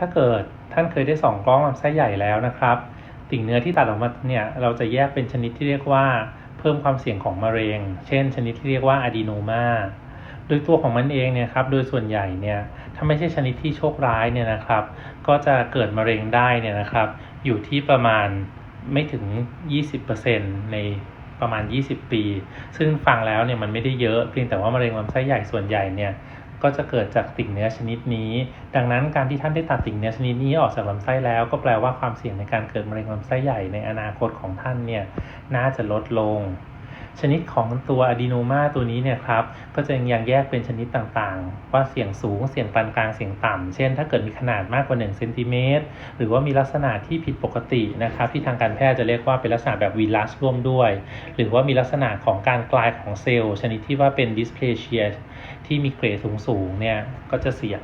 ถ้าเกิดท่านเคยได้ส่องกล้องลำไส้ใหญ่แล้วนะครับ ติ่งเนื้อที่ตัดออกมาเนี่ยเราจะแยกเป็นชนิดที่เรียกว่าเพิ่มความเสี่ยงของมะเร็ง เช่น ชนิดที่เรียกว่าอะดีโนมาโดยตัวของมันเองเนี่ยครับ โดยส่วนใหญ่เนี่ยถ้าไม่ใช่ชนิดที่โชคร้ายเนี่ยนะครับ ก็จะเกิดมะเร็งได้เนี่ยนะครับ อยู่ที่ประมาณไม่ถึง 20%ในประมาณ 20 ปี ซึ่งฟังแล้วเนี่ยมันไม่ได้เยอะ เพียงแต่ว่ามะเร็งลำไส้ใหญ่ส่วนใหญ่เนี่ย ก็จะเกิดจากติ่งเนื้อชนิดนี้ ดังนั้นการที่ท่านได้ตัดติ่งเนื้อชนิดนี้ออกจากลำไส้แล้ว ก็แปลว่าความเสี่ยงในการเกิดมะเร็งลำไส้ใหญ่ในอนาคตของท่านเนี่ยน่าจะลดลง ชนิดของตัวอะดีโนมาตัวนี้เนี่ยครับก็จะยังแยกเป็นชนิดต่างๆ ว่าเสี่ยงสูงเสี่ยงปานกลางเสี่ยงต่ำเช่น ถ้าเกิดมีขนาดมากกว่า1เซนติเมตรหรือว่ามีลักษณะที่ผิดปกตินะครับ ที่ทางการแพทย์จะเรียกว่าเป็นลักษณะแบบวีลัสร่วมด้วย หรือว่ามีลักษณะของการกลายของเซลล์ ชนิดที่ว่าเป็นดิสเพลเชียที่มีเกรดสูงๆเนี่ยก็จะเสี่ยง